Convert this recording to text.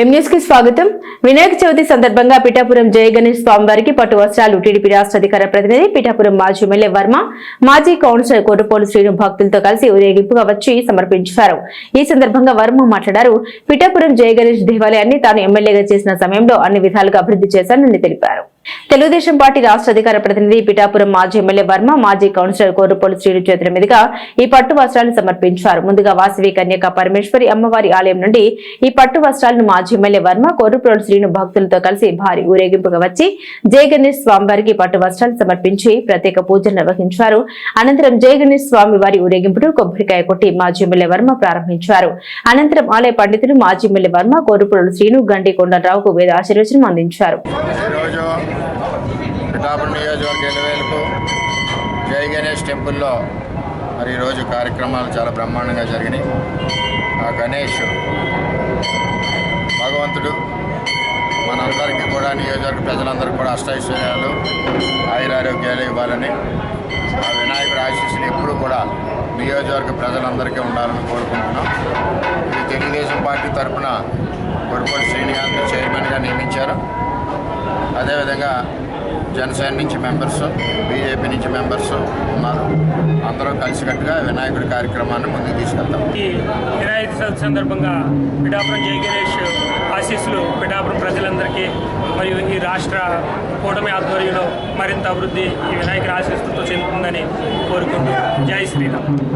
ఎం కి స్వాగతం. వినాయక చవితి సందర్భంగా పిఠాపురం జయ గణేష్ స్వామివారికి పట్టు వస్త్రాలు టీడీపీ రాష్ట్ర అధికార ప్రతినిధి పిఠాపురం మాజీ ఎమ్మెల్యే వర్మ మాజీ కౌన్సిలర్ కోటపోలు శ్రీను భక్తులతో కలిసి ఊరేగింపుగా వచ్చి సమర్పించారు. ఈ సందర్భంగా వర్మ మాట్లాడారు. పిఠాపురం జయ గణేష్ దేవాలయాన్ని తాను ఎమ్మెల్యేగా చేసిన సమయంలో అన్ని విధాలుగా అభివృద్ధి చేశానని తెలిపారు. తెలుగుదేశం పార్టీ రాష్ట్ర అధికార ప్రతినిధి పిఠాపురం మాజీ ఎమ్మెల్యే వర్మ మాజీ కౌన్సిలర్ కోరుపోలు శ్రీను చేతుల మీదుగా ఈ పట్టు వస్త్రాలను సమర్పించారు. ముందుగా వాసవి కన్యక పరమేశ్వరి అమ్మవారి ఆలయం నుండి ఈ పట్టు వస్త్రాలను మాజీ ఎమ్మెల్యే వర్మ కోరుపోలు శ్రీను భక్తులతో కలిసి భారీ ఊరేగింపుగా వచ్చి జయ గణేష్ స్వామివారికి పట్టు వస్త్రాలు సమర్పించి ప్రత్యేక పూజలు నిర్వహించారు. అనంతరం జయ గణేష్ స్వామి వారి ఊరేగింపును కొబ్బరికాయ కొట్టి మాజీ ఎమ్మెల్యే వర్మ ప్రారంభించారు. అనంతరం ఆలయ పండితులు మాజీ ఎమ్మెల్యే వర్మ కోరుపురుడు శ్రీను గండి కొండరావుకు వేద ఆశీర్వచనం అందించారు. పిఠాపురం నియోజకవర్గ ఎలువేలుపు జై గణేష్ టెంపుల్లో మరి ఈరోజు కార్యక్రమాలు చాలా బ్రహ్మాండంగా జరిగినాయి. ఆ గణేష్ భగవంతుడు మనందరికీ కూడా నియోజకవర్గ ప్రజలందరికీ కూడా అష్టైశ్వర్యాలు ఆయురారోగ్యాలు ఇవ్వాలని ఆ వినాయకుడు ఆశీస్సులు ఎప్పుడూ కూడా నియోజకవర్గ ప్రజలందరికీ ఉండాలని కోరుకుంటున్నాం. ఇది తెలుగుదేశం పార్టీ తరఫున కొడుకోటి శ్రీనివాస్ చైర్మన్గా నియమించారు. అదేవిధంగా జనసేన నుంచి మెంబర్స్ బీజేపీ నుంచి మెంబర్స్ ఉన్నారు. అందరూ కలిసికట్టుగా వినాయకుడి కార్యక్రమాన్ని ముందుకు తీసుకెళ్తాం. ఈ వినాయక చవితి సందర్భంగా పిఠాపురం జయగిరేష్ ఆశీస్సులు పిఠాపురం ప్రజలందరికీ మరియు ఈ రాష్ట్ర కూటమి ఆధ్వర్యంలో మరింత అభివృద్ధి ఈ వినాయకుడి ఆశీస్సులతో చెందుతుందని కోరుకుంటూ జై శ్రీరామ్.